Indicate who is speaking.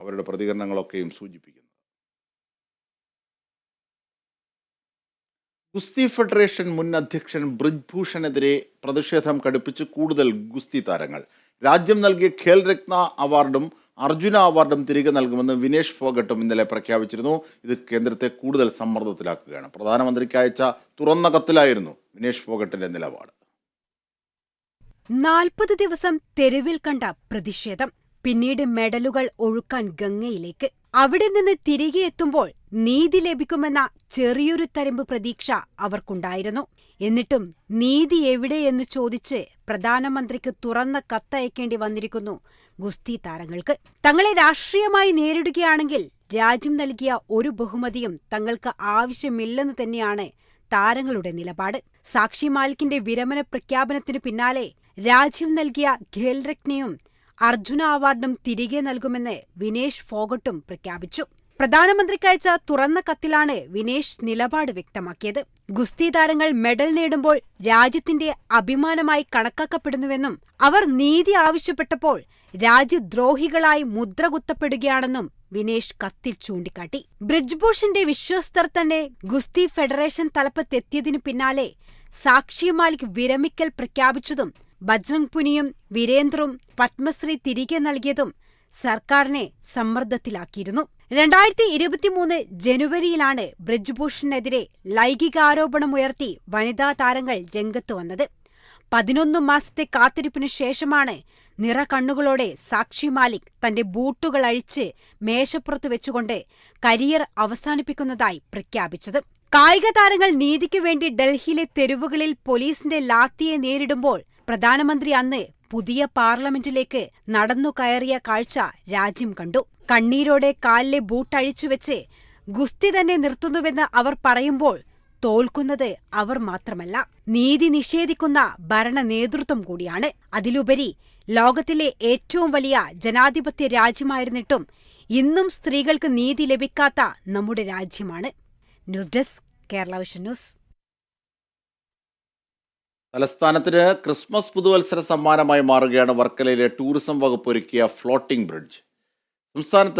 Speaker 1: അവരുടെ പ്രതികരണങ്ങളൊക്കെയും സൂചിപ്പിക്കുന്നത് ഗുസ്തി ഫെഡറേഷൻ മുൻ അധ്യക്ഷൻ ബ്രിജ്ഭൂഷണെതിരെ പ്രതിഷേധം കടുപ്പിച്ച് കൂടുതൽ ഗുസ്തി താരങ്ങൾ. രാജ്യം നൽകിയ ഖേൽ രത്ന അവാർഡും അർജുന അവാർഡും തിരികെ നൽകുമെന്ന് വിനേഷ് ഫോഗട്ടും ഇന്നലെ പ്രഖ്യാപിച്ചിരുന്നു. ഇത് കേന്ദ്രത്തെ കൂടുതൽ സമ്മർദ്ദത്തിലാക്കുകയാണ്. പ്രധാനമന്ത്രിക്ക് അയച്ച തുറന്ന കത്തിലായിരുന്നു വിനേഷ് ഫോഗട്ടിന്റെ നിലപാട്.
Speaker 2: നാൽപ്പത് ദിവസം തെരുവിൽ കണ്ട പ്രതിഷേധം. പിന്നീട് മെഡലുകൾ ഒഴുക്കാൻ ഗംഗയിലേക്ക്. അവിടെ നിന്ന് തിരികെ എത്തുമ്പോൾ നീതി ലഭിക്കുമെന്ന ചെറിയൊരു തരമ്പ് പ്രതീക്ഷ അവർക്കുണ്ടായിരുന്നു. എന്നിട്ടും നീതി എവിടെയെന്ന് ചോദിച്ച് പ്രധാനമന്ത്രിക്ക് തുറന്ന കത്തയക്കേണ്ടി വന്നിരിക്കുന്നു ഗുസ്തി താരങ്ങൾക്ക്. തങ്ങളെ രാഷ്ട്രീയമായി നേരിടുകയാണെങ്കിൽ രാജ്യം നൽകിയ ഒരു ബഹുമതിയും തങ്ങൾക്ക് ആവശ്യമില്ലെന്ന് തന്നെയാണ് താരങ്ങളുടെ നിലപാട്. സാക്ഷി മാലിക്കിന്റെ വിരമന പ്രഖ്യാപനത്തിനു പിന്നാലെ രാജ്യം നൽകിയ ഖേൽരത്നയും അർജുന അവാർഡും തിരികെ നൽകുമെന്ന് വിനേഷ് ഫോഗട്ടും പ്രഖ്യാപിച്ചു. പ്രധാനമന്ത്രിക്കയച്ച തുറന്ന കത്തിലാണ് വിനേഷ് നിലപാട് വ്യക്തമാക്കിയത്. ഗുസ്തി താരങ്ങൾ മെഡൽ നേടുമ്പോൾ രാജ്യത്തിന്റെ അഭിമാനമായി കണക്കാക്കപ്പെടുന്നുവെന്നും അവർ നീതി ആവശ്യപ്പെട്ടപ്പോൾ രാജ്യദ്രോഹികളായി മുദ്രകുത്തപ്പെടുകയാണെന്നും വിനേഷ് കത്തിൽ ചൂണ്ടിക്കാട്ടി. ബ്രിജ്ഭൂഷന്റെ വിശ്വസ്തർ തന്നെ ഗുസ്തി ഫെഡറേഷൻ തലപ്പത്തെത്തിയതിനു പിന്നാലെ സാക്ഷി മാലിക് വിരമിക്കൽ പ്രഖ്യാപിച്ചതും ബജ്രംഗ് പുനിയും വീരേന്ദ്രും പത്മശ്രീ തിരികെ നൽകിയതും സർക്കാരിനെ സമ്മർദ്ദത്തിലാക്കിയിരുന്നു. രണ്ടായിരത്തി ഇരുപത്തിമൂന്ന് ജനുവരിയിലാണ് ബ്രിജ്ഭൂഷണെതിരെ ലൈംഗികാരോപണമുയർത്തി വനിതാ താരങ്ങൾ രംഗത്തു വന്നത്. പതിനൊന്ന് മാസത്തെ കാത്തിരിപ്പിനു ശേഷമാണ് നിറകണ്ണുകളോടെ സാക്ഷി മാലിക് തന്റെ ബൂട്ടുകൾ അഴിച്ച് മേശപ്പുറത്ത് വെച്ചുകൊണ്ട് കരിയർ അവസാനിപ്പിക്കുന്നതായി പ്രഖ്യാപിച്ചത്. കായിക താരങ്ങൾ നീതിക്ക് വേണ്ടി ഡൽഹിയിലെ തെരുവുകളിൽ പോലീസിന്റെ ലാത്തിയെ നേരിടുമ്പോൾ പ്രധാനമന്ത്രി അന്ന് പുതിയ പാർലമെന്റിലേക്ക് നടന്നു കയറിയ കാഴ്ച രാജ്യം കണ്ടു. കണ്ണീരോടെ കാലിലെ ബൂട്ടഴിച്ചുവെച്ച് ഗുസ്തി തന്നെ നിർത്തുന്നുവെന്ന് അവർ പറയുമ്പോൾ തോൽക്കുന്നത് അവർ മാത്രമല്ല. നീതി നിഷേധിക്കുന്ന ഭരണ നേതൃത്വം കൂടിയാണ്. അതിലുപരി ലോകത്തിലെ ഏറ്റവും വലിയ ജനാധിപത്യ രാജ്യമായിരുന്നിട്ടും ഇന്നും സ്ത്രീകൾക്ക് നീതി ലഭിക്കാത്ത നമ്മുടെ രാജ്യമാണ്. News desk Kerala Vision news.
Speaker 1: തലസ്ഥാനത്തിന് Christmas പുതുവത്സര സമ്മാനമായി മാറുകയാണ് വർക്കലയിലെ ടൂറിസം വകുപ്പ് ഒരുക്കിയ ഫ്ലോട്ടിംഗ് ബ്രിഡ്ജ്. സംസ്ഥാനത്ത്